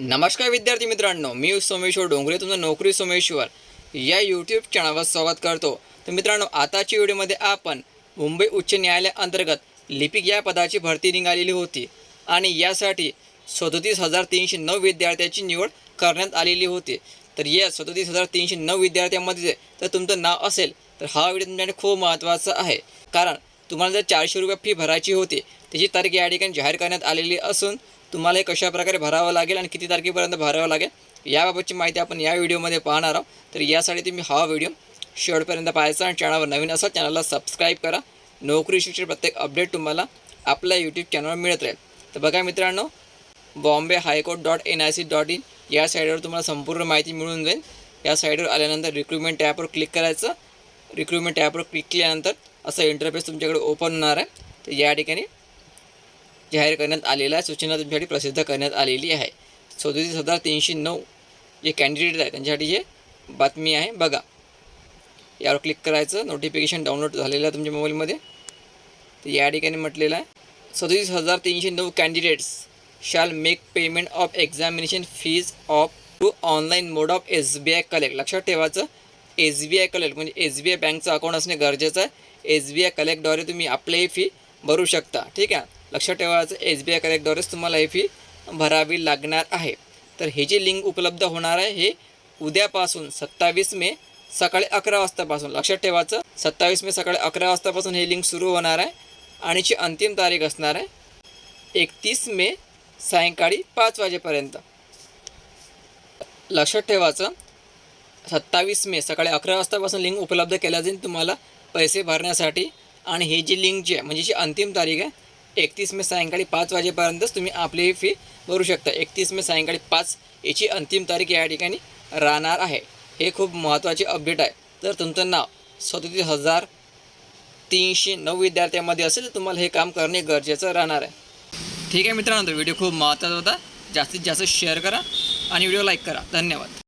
नमस्कार विद्यार्थी मित्रांनो मी सोमेश्वर डोंगरे तुमचं नोकरी सोमेश्वर. या यूट्यूब चॅनलवर स्वागत करतो. तर मित्रांनो आताच्या व्हिडिओमध्ये आपण मुंबई उच्च न्यायालयाअंतर्गत लिपिक या पदाची भरती निघालेली होती आणि यासाठी सदोतीस हजार तीनशे नऊ विद्यार्थ्याची निवड करण्यात आलेली होती. तर या सदोतीस हजार तीनशे नऊ विद्यार्थ्यांमध्ये जर तुमचं नाव असेल तर हा व्हिडिओ तुमच्यासाठी खूप महत्त्वाचा आहे. कारण तुम्हाला जर चारशे रुपये फी भरायची होती त्याची तारीख या ठिकाणी जाहीर करण्यात आलेली असून तुम्हाला हे कशाप्रकारे भरावं लागेल आणि किती तारखेपर्यंत भरावं लागेल याबाबतची माहिती आपण या व्हिडिओमध्ये पाहणार आहोत. तर यासाठी तुम्ही हा व्हिडिओ शेवटपर्यंत पाहायचा आणि चॅनलवर नवीन असाल चॅनलला सबस्क्राईब करा. नोकरी शिक्षण प्रत्येक अपडेट तुम्हाला आपल्या यूट्यूब चॅनलवर मिळत राहील. तर बघा मित्रांनो Bombay high court dot N I C dot in या साईडवर तुम्हाला संपूर्ण माहिती मिळून जाईल. या साईडवर आल्यानंतर रिक्रुटमेंट ॲपवर क्लिक करायचं. रिक्रुटमेंट ॲपवर क्लिक केल्यानंतर असं इंटरफेस तुमच्याकडे ओपन होणार आहे. तर या ठिकाणी जाहीर करण्यात आलेल्या सूचना तुमच्यासाठी प्रसिद्ध करण्यात आलेली आहे. सदोतीस हजार तीनशे नऊ जे कॅन्डिडेट आहे त्यांच्यासाठी जे बातमी आहे बघा. यावर क्लिक करायचं. नोटिफिकेशन डाउनलोड झालेलं आहे तुमच्या मोबाईलमध्ये तर या ठिकाणी म्हटलेलं आहे सदोतीस हजार तीनशे नऊ candidates shall make payment of examination fees of to online mode of S B I collect लक्षात ठेवायचं. एस बी आय कलेक्ट म्हणजे एस बी आय बँकचं अकाउंट असणे गरजेचं आहे. एस बी आय कलेक्टद्वारे तुम्ही आपली फी भरू शकता. ठीक आहे? लक्षात ठेवायचं एस बी आय कलेक्टद्वारेच तुम्हाला ही फी भरावी लागणार आहे. तर हे जी लिंक उपलब्ध होणार आहे हे उद्यापासून सत्तावीस मे सकाळी अकरा वाजतापासून लक्षात ठेवायचं सत्तावीस मे सकाळी अकरा वाजतापासून हे लिंक सुरू होणार आहे आणि जी अंतिम तारीख असणार आहे एकतीस मे सायंकाळी पाच वाजेपर्यंत. लक्षात ठेवायचं सत्तावीस मे सकाळी अकरा वाजतापासून लिंक उपलब्ध केल्या जाईल तुम्हाला पैसे भरण्यासाठी. आणि ही जी लिंक जी आहे म्हणजे जी अंतिम तारीख आहे एकतीस मे सायंकाळी पाच वाजेपर्यंतच तुम्ही आपली ही फी भरू शकता. एकतीस मे सायंकाळी पाच याची अंतिम तारीख या ठिकाणी राहणार आहे. हे खूप महत्त्वाचे अपडेट आहे. तर तुमचं नाव सदोतीस हजार तीनशे नऊ विद्यार्थ्यांमध्ये असेल तर तुम्हाला हे काम करणे गरजेचं राहणार आहे. ठीक आहे मित्रांनो व्हिडिओ खूप महत्त्वाचा होता. जास्तीत जास्त शेअर करा आणि व्हिडिओ लाईक करा. धन्यवाद.